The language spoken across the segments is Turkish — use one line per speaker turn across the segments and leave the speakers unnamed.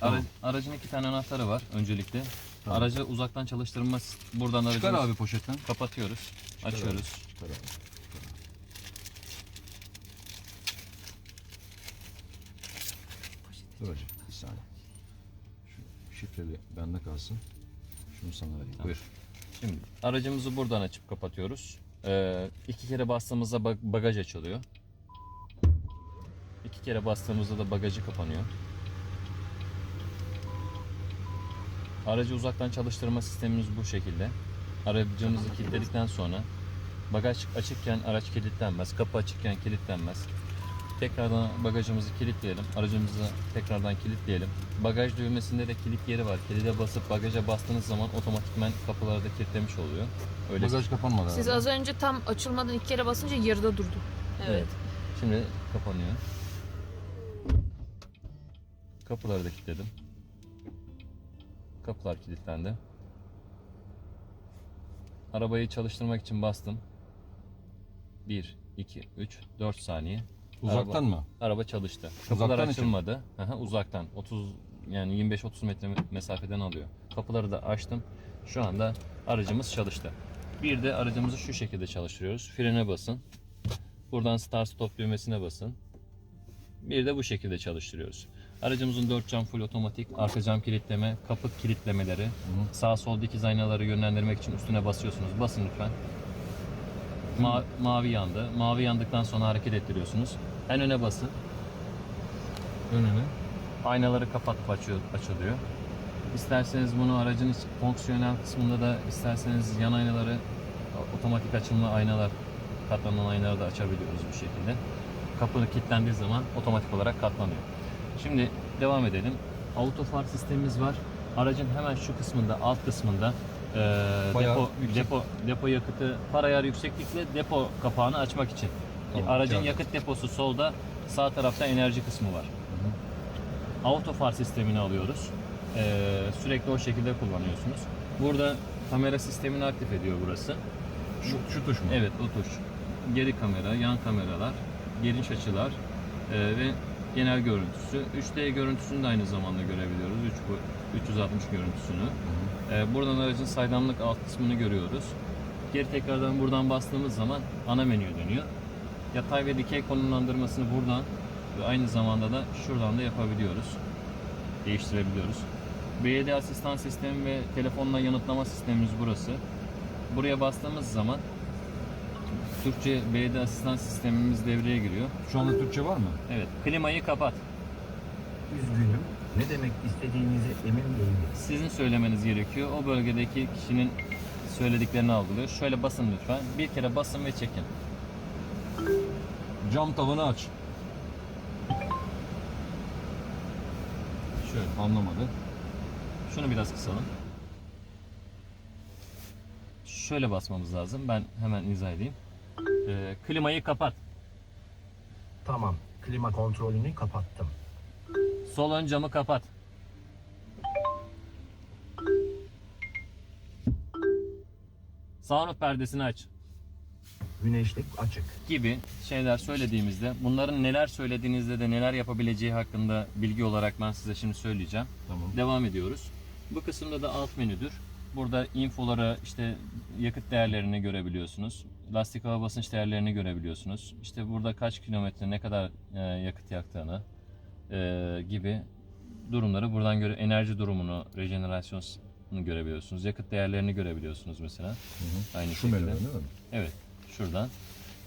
Tamam.
Ara- aracın iki tane anahtarı var öncelikle.
Tamam.
Aracı uzaktan çalıştırma buradan aracı
Çıkar abi poşetten.
kapatıyoruz, açıyoruz.
Çıkar abi. Dur hacı bir saniye. Şu şifreli bende kalsın. Şunu sana vereyim. Buyur.
Şimdi aracımızı buradan açıp kapatıyoruz. Ee, iki kere bastığımızda bag- bagaj açılıyor. İki kere bastığımızda da bagajı kapanıyor. Aracı uzaktan çalıştırma sistemimiz bu şekilde. Aracımızı kilitledikten sonra bagaj açıkken araç kilitlenmez, kapı açıkken kilitlenmez. Tekrardan bagajımızı kilitleyelim. Aracımızı tekrardan kilitleyelim. Bagaj düğmesinde de kilit yeri var. Kilide basıp bagaja bastığınız zaman otomatikman kapıları da kilitlemiş oluyor. Öyle
Bagaj kapanmadı
Siz
abi.
az önce tam açılmadan iki kere basınca yarıda durdu.
Evet. Şimdi kapanıyor. Kapıları da kilitledim. Kapılar kilitlendi. Arabayı çalıştırmak için bastım. 1, 2, 3, 4 saniye.
Uzaktan
Araba-
mı?
Araba çalıştı. Kapılar
Uzaktan
açılmadı. Aha, uzaktan. 30 yani 25-30 metre mesafeden alıyor. Kapıları da açtım. Şu anda aracımız çalıştı. Bir de aracımızı şu şekilde çalıştırıyoruz. Frene basın. Buradan start stop düğmesine basın. Bir de bu şekilde çalıştırıyoruz. Aracımızın 4 cam full otomatik, arka cam kilitleme, kapı kilitlemeleri, sağ sol dikiz aynaları yönlendirmek için üstüne basıyorsunuz. Basın lütfen. Ma- mavi yandı. Mavi yandıktan sonra hareket ettiriyorsunuz. En öne basın.
Önüne.
Aynaları kapatıp açıyor, açılıyor. İsterseniz bunu aracın fonksiyonel kısmında da isterseniz yan aynaları otomatik açımlı aynalar katlanan aynaları da açabiliyoruz bu şekilde. Kapı kilitlendiği zaman otomatik olarak katlanıyor. Şimdi devam edelim. Auto far sistemimiz var. Aracın hemen şu kısmında, alt kısmında e,
Bayağı
depo,
yüksek.
depo, depo yakıtı par ayar yükseklikle depo kapağını açmak için.
Tamam,
Aracın
kağıt.
yakıt deposu solda, sağ tarafta enerji kısmı var. Auto far sistemini alıyoruz. Ee, sürekli o şekilde kullanıyorsunuz. Burada kamera sistemini aktif ediyor burası.
Şu, şu tuş mu?
Evet o tuş. Geri kamera, yan kameralar, geniş açılar e, ve genel görüntüsü. 3D görüntüsünü de aynı zamanda görebiliyoruz. 3 bu 360 görüntüsünü. E, buradan aracın saydamlık alt kısmını görüyoruz. Geri tekrardan buradan bastığımız zaman ana menüye dönüyor. Yatay ve dikey konumlandırmasını buradan ve aynı zamanda da şuradan da yapabiliyoruz. Değiştirebiliyoruz. BYD asistan sistemi ve telefonla yanıtlama sistemimiz burası. Buraya bastığımız zaman Türkçe BYD asistan sistemimiz devreye giriyor.
Şu anda Türkçe var mı?
Evet, klimayı kapat.
Üzgünüm. Ne demek istediğinizi emin değilim.
Sizin söylemeniz gerekiyor. O bölgedeki kişinin söylediklerini algılıyor. Şöyle basın lütfen. Bir kere basın ve çekin.
Cam tavanı aç.
Şöyle.
Anlamadı.
Şunu biraz kısalım. Şöyle basmamız lazım. Ben hemen izah edeyim. Ee, klimayı kapat.
Tamam. Klima kontrolünü kapattım.
Sol ön camı kapat. Sunroof perdesini aç.
Güneşlik açık.
gibi şeyler söylediğimizde bunların neler söylediğinizde de neler yapabileceği hakkında bilgi olarak ben size şimdi söyleyeceğim.
Tamam.
Devam ediyoruz. Bu kısımda da alt menüdür. Burada infolara işte yakıt değerlerini görebiliyorsunuz. Lastik hava basınç değerlerini görebiliyorsunuz. İşte burada kaç kilometre ne kadar e, yakıt yaktığını e, gibi durumları buradan göre enerji durumunu, rejenerasyonunu görebiliyorsunuz. Yakıt değerlerini görebiliyorsunuz mesela. Aynı
Şu
şekilde.
menüden değil mi?
Evet, şuradan.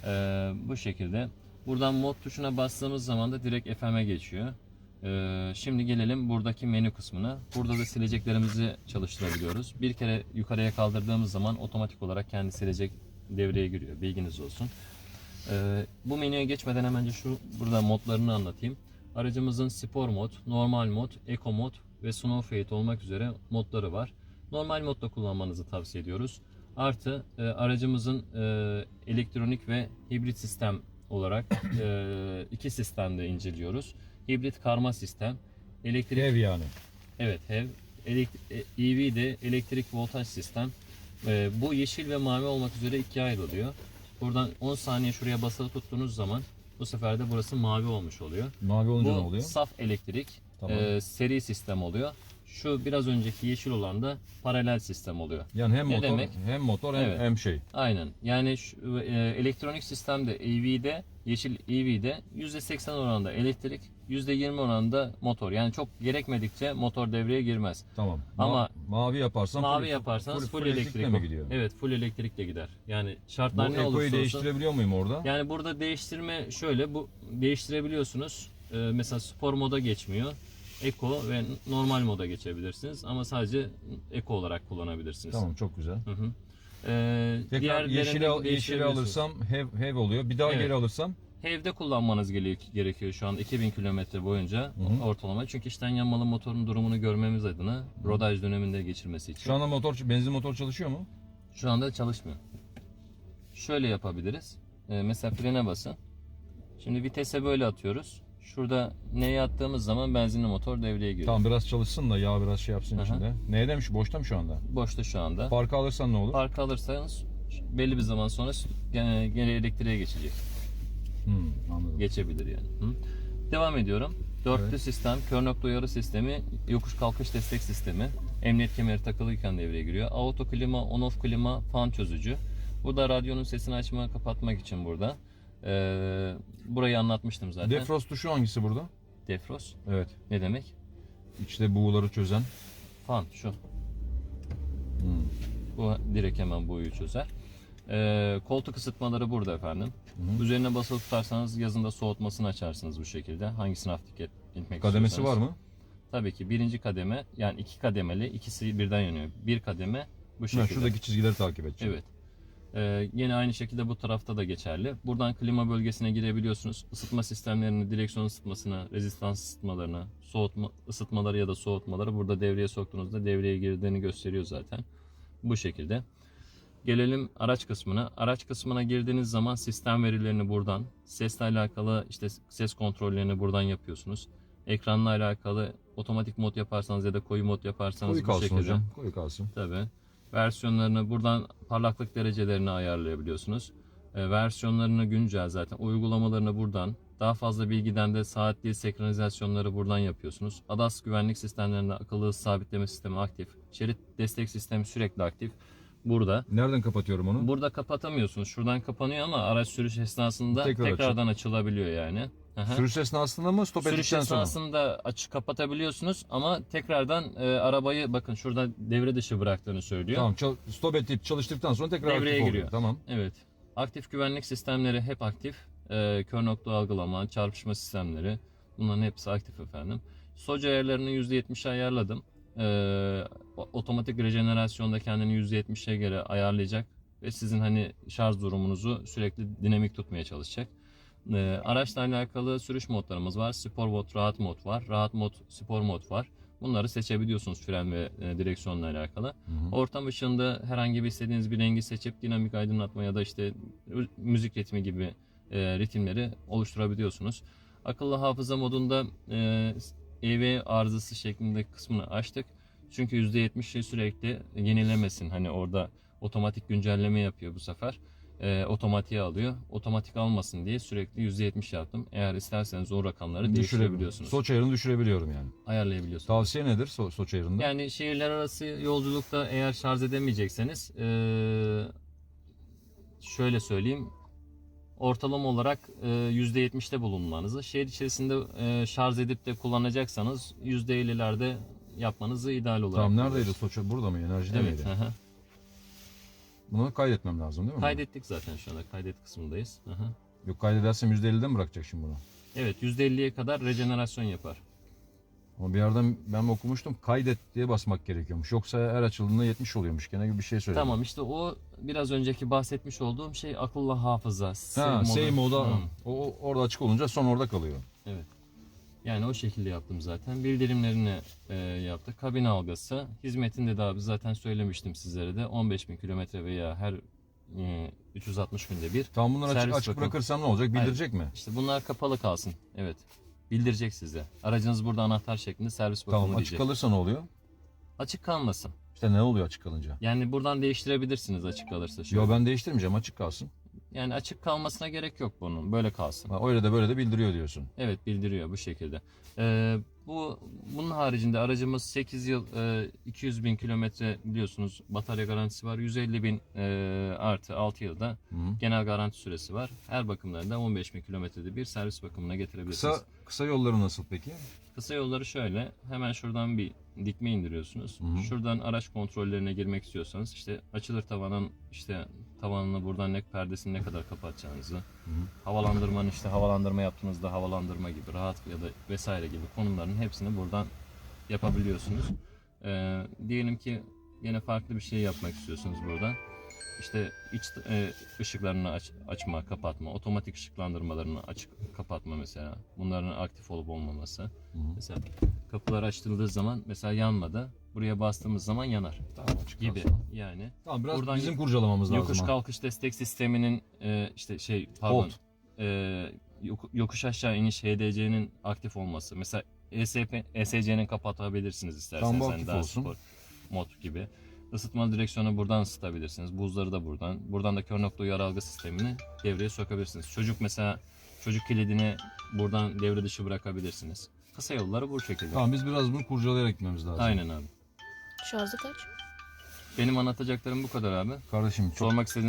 Ee, bu şekilde. Buradan mod tuşuna bastığımız zaman da direkt FM'e geçiyor. Ee, şimdi gelelim buradaki menü kısmına. Burada da sileceklerimizi çalıştırabiliyoruz. Bir kere yukarıya kaldırdığımız zaman otomatik olarak kendi silecek devreye giriyor. Bilginiz olsun. Ee, bu menüye geçmeden hemen şu burada modlarını anlatayım. Aracımızın spor mod, normal mod, eco mod ve snow fade olmak üzere modları var. Normal modda kullanmanızı tavsiye ediyoruz. Artı e, aracımızın e, elektronik ve hibrit sistem olarak e, iki sistemde inceliyoruz. Hibrit karma sistem, elektrik
Ev yani.
Evet, HEV, elekt- e, EV de elektrik voltaj sistem. Ee, bu yeşil ve mavi olmak üzere ikiye ayrılıyor. Buradan 10 saniye şuraya basılı tuttuğunuz zaman bu sefer de burası mavi olmuş oluyor.
Mavi olunca ne
Bu
oluyor?
saf elektrik.
Tamam.
e, seri sistem oluyor. Şu biraz önceki yeşil olan da paralel sistem oluyor.
yani hem
ne
motor
demek?
hem motor hem,
Evet.
hem şey.
Aynen. Yani şu, e, elektronik sistemde EV'de, yeşil EV'de %80 oranında elektrik, %20 oranında motor. Yani çok gerekmedikçe motor devreye girmez.
Tamam.
Ama
Ma- mavi yaparsan
Mavi
full-
yaparsanız full,
elektrikle
elektrik
mi gidiyor?
Evet, full elektrikle gider. Yani
Bu
şartlar ne
ekoyu
olursa olsun.
değiştirebiliyor muyum orada?
Yani burada değiştirme şöyle bu değiştirebiliyorsunuz. Ee, mesela spor moda geçmiyor. Eko ve normal moda geçebilirsiniz ama sadece eko olarak kullanabilirsiniz.
Tamam çok güzel.
Hı hı. Ee,
Tekrar al- yeşili
değiştirebiliyorsunuz.
alırsam hev, hev oluyor. Bir daha
Evet.
geri alırsam
Evde kullanmanız gere- gerekiyor şu an 2000 kilometre boyunca
hı.
ortalama. Çünkü içten yanmalı motorun durumunu görmemiz adına rodaj döneminde geçirmesi için.
şu anda motor benzin motor çalışıyor mu?
Şu anda çalışmıyor. Şöyle yapabiliriz. Ee, mesela frene basın. Şimdi vitese böyle atıyoruz. Şurada neye attığımız zaman benzinli motor devreye giriyor.
Tamam biraz çalışsın da yağ biraz şey yapsın
Aha.
içinde. Neye demiş? Boşta mı şu anda?
Boşta şu anda.
Parka alırsan ne olur?
Park alırsanız belli bir zaman sonra gene elektriğe geçecek.
Hmm, anladım.
Geçebilir yani. Hı? Devam ediyorum. Dörtlü
Evet.
sistem, kör nokta uyarı sistemi, yokuş kalkış destek sistemi. Emniyet kemeri takılıyken devreye giriyor. Auto klima, on off klima, fan çözücü. Burada radyonun sesini açma kapatmak için burada. Ee, burayı anlatmıştım zaten.
Defrost tuşu hangisi burada?
Defrost.
Evet.
Ne demek?
İçte buğuları çözen.
Fan şu.
Hmm.
Bu direkt hemen boyu çözer. Ee, koltuk ısıtmaları burada efendim.
hı.
Üzerine basılı tutarsanız yazında soğutmasını açarsınız bu şekilde. Hangisini hafif et- etmek
Kademesi var mı?
Tabii ki birinci kademe yani iki kademeli ikisi birden yanıyor. Bir kademe bu
Ha,
şekilde.
şuradaki çizgileri takip edeceğim.
Evet. Ee, yine aynı şekilde bu tarafta da geçerli. Buradan klima bölgesine girebiliyorsunuz. Isıtma sistemlerini, direksiyon ısıtmasını, rezistans ısıtmalarını, soğutma ısıtmaları ya da soğutmaları burada devreye soktuğunuzda devreye girdiğini gösteriyor zaten. Bu şekilde. Gelelim araç kısmına. Araç kısmına girdiğiniz zaman sistem verilerini buradan, sesle alakalı işte ses kontrollerini buradan yapıyorsunuz. Ekranla alakalı otomatik mod yaparsanız ya da koyu mod yaparsanız
Koyu
bu
kalsın
şekilde.
hocam. Koyu kalsın.
Tabii. Versiyonlarını buradan parlaklık derecelerini ayarlayabiliyorsunuz. E, versiyonlarını güncel zaten. Uygulamalarını buradan. Daha fazla bilgiden de saat dil senkronizasyonları buradan yapıyorsunuz. ADAS güvenlik sistemlerinde akıllı sabitleme sistemi aktif. Şerit destek sistemi sürekli aktif. Burada.
Nereden kapatıyorum onu?
Burada kapatamıyorsunuz. Şuradan kapanıyor ama araç sürüş esnasında
Tekrar
tekrardan açılabiliyor yani. Aha.
Sürüş esnasında mı stop
Sürüş
ettikten sonra? mı?
esnasında açık kapatabiliyorsunuz ama tekrardan e, arabayı bakın şurada devre dışı bıraktığını söylüyor.
Tamam çal- stop edip çalıştıktan sonra tekrar
Devreye
aktif oluyor.
giriyor.
Tamam.
Evet. Aktif güvenlik sistemleri hep aktif. Ee, kör nokta algılama, çarpışma sistemleri bunların hepsi aktif efendim. SOC ayarlarını %70'e ayarladım. O- otomatik rejenerasyonda kendini %70'e göre ayarlayacak ve sizin hani şarj durumunuzu sürekli dinamik tutmaya çalışacak. Ee, araçla alakalı sürüş modlarımız var. Spor mod, rahat mod var. Rahat mod, spor mod var. Bunları seçebiliyorsunuz fren ve e, direksiyonla alakalı.
Hı hı.
Ortam ışığında herhangi bir istediğiniz bir rengi seçip dinamik aydınlatma ya da işte müzik ritmi gibi e, ritimleri oluşturabiliyorsunuz. Akıllı hafıza modunda e, EV arızası şeklinde kısmını açtık. Çünkü %70'i sürekli yenilemesin. Hani orada otomatik güncelleme yapıyor bu sefer. E, otomatiğe alıyor. Otomatik almasın diye sürekli %70 yaptım. Eğer isterseniz o rakamları değiştirebiliyorsunuz.
Soç ayarını düşürebiliyorum yani.
Ayarlayabiliyorsunuz.
Tavsiye nedir so Soç ayarında?
Yani şehirler arası yolculukta eğer şarj edemeyecekseniz eee, şöyle söyleyeyim ortalama olarak eee, %70'te bulunmanızı şehir içerisinde eee, şarj edip de kullanacaksanız %50'lerde yapmanızı ideal olarak
Tamam neredeydi
görüyoruz.
Soç? Burada mı? Enerjide
Evet.
miydi?
hı.
Bunu kaydetmem lazım değil mi?
Kaydettik zaten şu anda kaydet kısmındayız. Hı.
Yok kaydedersem %50'den mi bırakacak şimdi bunu?
Evet %50'ye kadar rejenerasyon yapar.
Ama bir yerden ben okumuştum kaydet diye basmak gerekiyormuş. Yoksa her açıldığında 70 oluyormuş. Gene gibi bir şey söyledi.
Tamam işte o biraz önceki bahsetmiş olduğum şey akıllı hafıza.
Ha,
save
moda o, orada açık olunca son orada kalıyor.
Evet. Yani o şekilde yaptım zaten. Bildirimlerini e, yaptık. Kabin algısı. Hizmetinde de abi zaten söylemiştim sizlere de. 15.000 kilometre veya her e, 360 günde bir.
Tamam bunları açık,
Servis
açık bırakırsam ne olacak? Bildirecek mi?
İşte bunlar kapalı kalsın. Evet. Bildirecek size. Aracınız burada anahtar şeklinde servis bakımı
Tamam açık
diyecek.
kalırsa ne oluyor?
Açık kalmasın.
İşte ne oluyor açık kalınca?
Yani buradan değiştirebilirsiniz açık kalırsa. şöyle.
Yo ben değiştirmeyeceğim açık kalsın.
Yani açık kalmasına gerek yok bunun. Böyle kalsın.
Ha, öyle de böyle de bildiriyor diyorsun.
Evet bildiriyor bu şekilde. Ee, Bu bunun haricinde aracımız 8 yıl e, 200 bin kilometre biliyorsunuz batarya garantisi var. 150 bin e, artı 6 yılda
Hı
genel garanti süresi var. Her bakımlarında 15 bin kilometrede bir servis bakımına getirebilirsiniz.
Kısa kısa yolları nasıl peki?
Kısa yolları şöyle. Hemen şuradan bir dikme indiriyorsunuz.
Hı hı.
Şuradan araç kontrollerine girmek istiyorsanız işte açılır tavanın işte tavanını buradan ne perdesini ne kadar kapatacağınızı, havalandırmanın işte havalandırma yaptığınızda havalandırma gibi rahat ya da vesaire gibi konumların hepsini buradan yapabiliyorsunuz. Ee, diyelim ki yine farklı bir şey yapmak istiyorsunuz buradan. İşte iç e, ışıklarını aç, açma, kapatma, otomatik ışıklandırmalarını açık kapatma mesela. Bunların aktif olup olmaması.
Hı hı.
Mesela kapılar açıldığı zaman mesela yanmadı. Buraya bastığımız zaman yanar
Tamam açık
gibi
kalsın.
yani.
Tamam biraz
Buradan
bizim kurcalamamız lazım.
Yokuş
ha.
kalkış destek sisteminin e, işte şey pardon
Hold.
e, yok- yokuş aşağı iniş HDC'nin aktif olması. Mesela ESP, ESC'nin kapatabilirsiniz isterseniz.
Tamam, bu
Yani
aktif
daha
olsun.
spor mod gibi. Isıtma direksiyonu buradan ısıtabilirsiniz. Buzları da buradan. Buradan da kör nokta uyarı algı sistemini devreye sokabilirsiniz. Çocuk mesela çocuk kilidini buradan devre dışı bırakabilirsiniz. Kısa yolları bu şekilde.
Tamam biz biraz bunu kurcalayarak gitmemiz lazım.
Aynen abi.
Şarjı kaç?
Benim anlatacaklarım bu kadar abi.
Kardeşim çok
Sormak istediğiniz